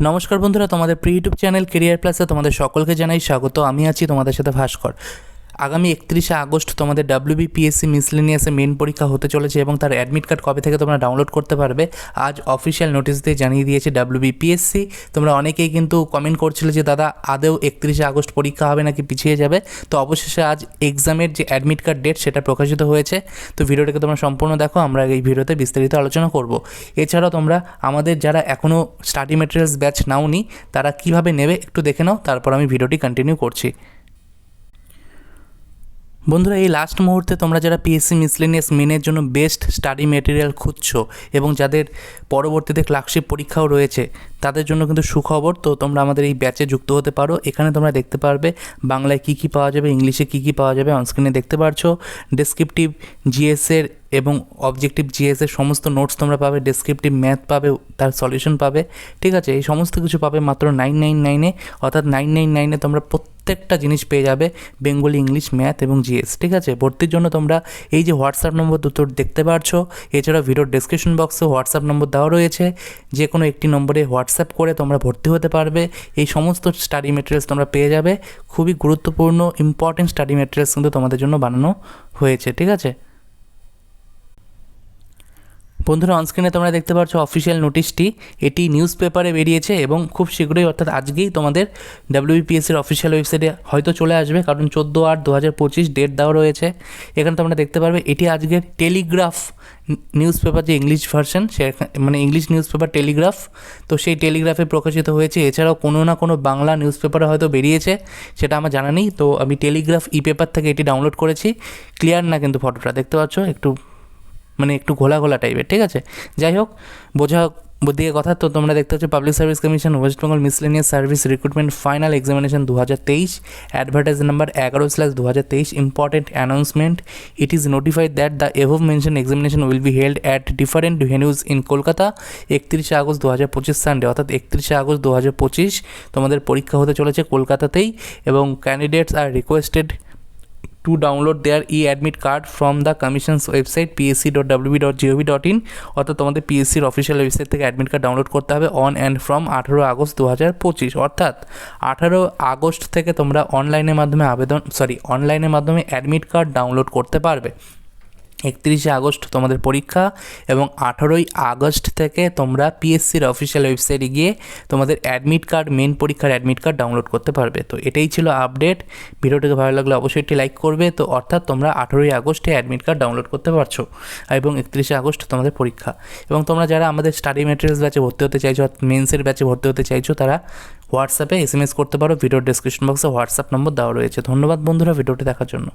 নমস্কার বন্ধুরা, তোমাদের প্রি ইউটিউব চ্যানেল কেরিয়ার প্লাসে তোমাদের সকলকে জানাই স্বাগত। আমি আছি তোমাদের সাথে ভাস্কর। আগামী একত্রিশে আগস্ট তোমাদের ডাব্লিউবিপিএসসি মিসলেনিয়াসে মেন পরীক্ষা হতে চলেছে এবং তার অ্যাডমিট কার্ড কবে থেকে তোমরা ডাউনলোড করতে পারবে, আজ অফিসিয়াল নোটিশ দিয়ে জানিয়ে দিয়েছে ডাব্লিউবিপিএসসি তোমরা অনেকেই কিন্তু কমেন্ট করছিলে যে, দাদা, আদেও একত্রিশে আগস্ট পরীক্ষা হবে নাকি পিছিয়ে যাবে? তো অবশেষে আজ এক্সামের যে অ্যাডমিট কার্ড ডেট সেটা প্রকাশিত হয়েছে। তো ভিডিওটাকে তোমরা সম্পূর্ণ দেখো, আমরা এই ভিডিওতে বিস্তারিত আলোচনা করব। এছাড়াও তোমরা আমাদের যারা এখনও স্টাডি মেটেরিয়ালস ব্যাচ নাওনি, তারা কীভাবে নেবে একটু দেখে নাও, তারপর আমি ভিডিওটি কন্টিনিউ করছি। বন্ধুরা, এই লাস্ট মুহূর্তে তোমরা যারা পিএসসি মিসলেনিয়াস মেনের জন্য বেস্ট স্টাডি মেটেরিয়াল খুঁজছো এবং যাদের পরবর্তীতে ক্লার্কশিপ পরীক্ষাও রয়েছে, তাদের জন্য কিন্তু সুখবর। তো তোমরা আমাদের এই ব্যাচে যুক্ত হতে পারো। এখানে তোমরা দেখতে পারবে বাংলায় কী কী পাওয়া যাবে, ইংলিশে কী কী পাওয়া যাবে অনস্ক্রিনে দেখতে পারছ। ডেসক্রিপটিভ জিএসের এবং অবজেক্টিভ জিএসের সমস্ত নোটস তোমরা পাবে ডেসক্রিপটিভ ম্যাথ পাবে, তার সলিউশন পাবে। ঠিক আছে, এই সমস্ত কিছু পাবে মাত্র নাইন নাইন নাইনে অর্থাৎ নাইন নাইন নাইনে তোমরা প্রত্যেকটা জিনিস পেয়ে যাবে, বেঙ্গলি, ইংলিশ, ম্যাথ এবং জিএস, ঠিক আছে? ভর্তির জন্য তোমরা এই যে হোয়াটসঅ্যাপ নম্বর দুটো দেখতে পারছ এছাড়া ভিডিওর ডেসক্রিপশন বক্সে হোয়াটসঅ্যাপ নম্বর দেওয়া রয়েছে। যে কোনো একটি নম্বরে হোয়াটসঅ্যাপ করে তোমরা ভর্তি হতে পারবে। এই সমস্ত স্টাডি মেটেরিয়ালস তোমরা পেয়ে যাবে। খুবই গুরুত্বপূর্ণ ইম্পর্টেন্ট স্টাডি মেটেরিয়ালস কিন্তু তোমাদের জন্য বানানো হয়েছে, ঠিক আছে? বন্ধুরা অনস্ক্রিনে তোমরা দেখতে পাচ্ছ অফিসিয়াল নোটিশটি এটি নিউজ পেপারে বেরিয়েছে এবং খুব শীঘ্রই, অর্থাৎ আজকেই তোমাদের ডাব্লিউবিপিএসসির অফিসিয়াল ওয়েবসাইটে হয়তো চলে আসবে, কারণ চোদ্দ আট দু হাজার পঁচিশ ডেট দেওয়া রয়েছে। এখানে তোমরা দেখতে পারবে, এটি আজকের টেলিগ্রাফ নিউজ পেপার যে ইংলিশ ভার্সন সে মানে ইংলিশ নিউজ পেপার টেলিগ্রাফ তো সেই টেলিগ্রাফে প্রকাশিত হয়েছে। এছাড়াও কোনো না কোনো বাংলা নিউজ পেপারে হয়তো বেরিয়েছে, সেটা আমার জানা নেই। তো আমি টেলিগ্রাফ ই পেপার থেকে এটি ডাউনলোড করেছি। ক্লিয়ার না কিন্তু ফটোটা দেখতে পাচ্ছ? একটু মানে একটু ঘোলা ঘোলা টাইপের ঠিক আছে? যাই হোক, বোঝা দিয়ে কথা, তো তোমরা দেখতে পাচ্ছ public service commission West Bengal miscellaneous service recruitment final examination দু হাজার তেইশ অ্যাডভার্টাইজ নাম্বার এগারো স্ল্যাশ দু হাজার তেইশ important announcement it is notified that the above mention examination will be held at different venues in Kolkata একত্রিশে August দু হাজার পঁচিশ সানডে অর্থাৎ একত্রিশে আগস্ট দু হাজার পঁচিশ, তোমাদের পরীক্ষা হতে চলেছে কলকাতাতেই, এবং candidates are requested to download their e admit card the commission's website PSC dot WB dot gov dot in অর্থাৎ তোমাদের পিএসসির অফিসিয়াল ওয়েবসাইট থেকে অ্যাডমিট কার্ড ডাউনলোড করতে হবে অন অ্যান্ড ফ্রম আঠেরো আগস্ট দু হাজার পঁচিশ। অর্থাৎ আঠারো আগস্ট থেকে তোমরা অনলাইনের মাধ্যমে আবেদন সরি অনলাইনের মাধ্যমে অ্যাডমিট কার্ড ডাউনলোড করতে পারবে। একত্রিশে আগস্ট তোমাদের পরীক্ষা এবং আঠারোই আগস্ট থেকে তোমরা পিএসসির অফিসিয়াল ওয়েবসাইটে গিয়ে তোমাদের অ্যাডমিট কার্ড মেন পরীক্ষার অ্যাডমিট কার্ড ডাউনলোড করতে পারবে। তো এটাই ছিল আপডেট ভিডিওটিকে ভালো লাগলে অবশ্যই একটি লাইক করবে। তো অর্থাৎ তোমরা আঠারোই আগস্টে অ্যাডমিট কার্ড ডাউনলোড করতে পারছ এবং একত্রিশে আগস্ট তোমাদের পরীক্ষা। এবং তোমরা যারা আমাদের স্টাডি মেটেরিয়ালস ব্যাচে ভর্তি হতে চাইছো মেন্সের ব্যাচে ভর্তি হতে চাইছো, তারা হোয়াটসঅ্যাপে এস করতে পারো। ভিডিওর ডিসক্রিপশন বক্সে হোয়াটসঅ্যাপ নম্বর দেওয়া রয়েছে। ধন্যবাদ বন্ধুরা ভিডিওটি দেখার জন্য।